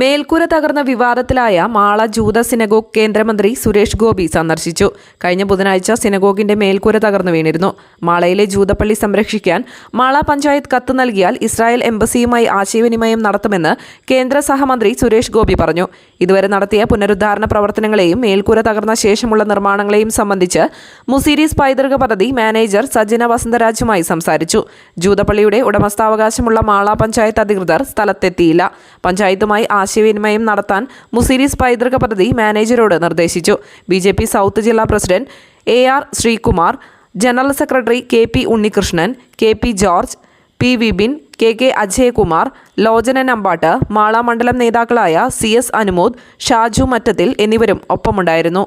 മേൽക്കൂര തകർന്ന വിവാദത്തിലായ മാള ജൂത സിനഗോഗ് കേന്ദ്രമന്ത്രി സുരേഷ് ഗോപി സന്ദർശിച്ചു. കഴിഞ്ഞ ബുധനാഴ്ച സിനഗോഗിന്റെ മേൽക്കൂര തകർന്നു വീണിരുന്നു. മാളയിലെ ജൂതപ്പള്ളി സംരക്ഷിക്കാൻ മാള പഞ്ചായത്ത് കത്ത് നൽകിയാൽ ഇസ്രായേൽ എംബസിയുമായി ആശയവിനിമയം നടത്തുമെന്ന് കേന്ദ്ര സഹമന്ത്രി സുരേഷ് ഗോപി പറഞ്ഞു. ഇതുവരെ നടത്തിയ പുനരുദ്ധാരണ പ്രവർത്തനങ്ങളെയും മേൽക്കൂര തകർന്ന ശേഷമുള്ള നിർമ്മാണങ്ങളെയും സംബന്ധിച്ച് മുസീരീസ് പൈതൃക പദ്ധതി മാനേജർ സജ്ജന വസന്തരാജുമായി സംസാരിച്ചു. ജൂതപ്പള്ളിയുടെ ഉടമസ്ഥാവകാശമുള്ള മാള പഞ്ചായത്ത് അധികൃതർ സ്ഥലത്തെത്തിയില്ല. പഞ്ചായത്തുമായി ആശയവിനിമയം നടത്താൻ മുസീരീസ് പൈതൃക പദ്ധതി മാനേജരോട് നിർദ്ദേശിച്ചു. ബി ജെ പി സൗത്ത് ജില്ലാ president A R Sreekumar general secretary K P Unnikrishnan K P George P Vipin K K Ajayakumar Lochanan Ambattu Mala മണ്ഡലം നേതാക്കളായ സി എസ് അനുമോദ് ഷാജു മറ്റത്തിൽ എന്നിവരും ഒപ്പമുണ്ടായിരുന്നു.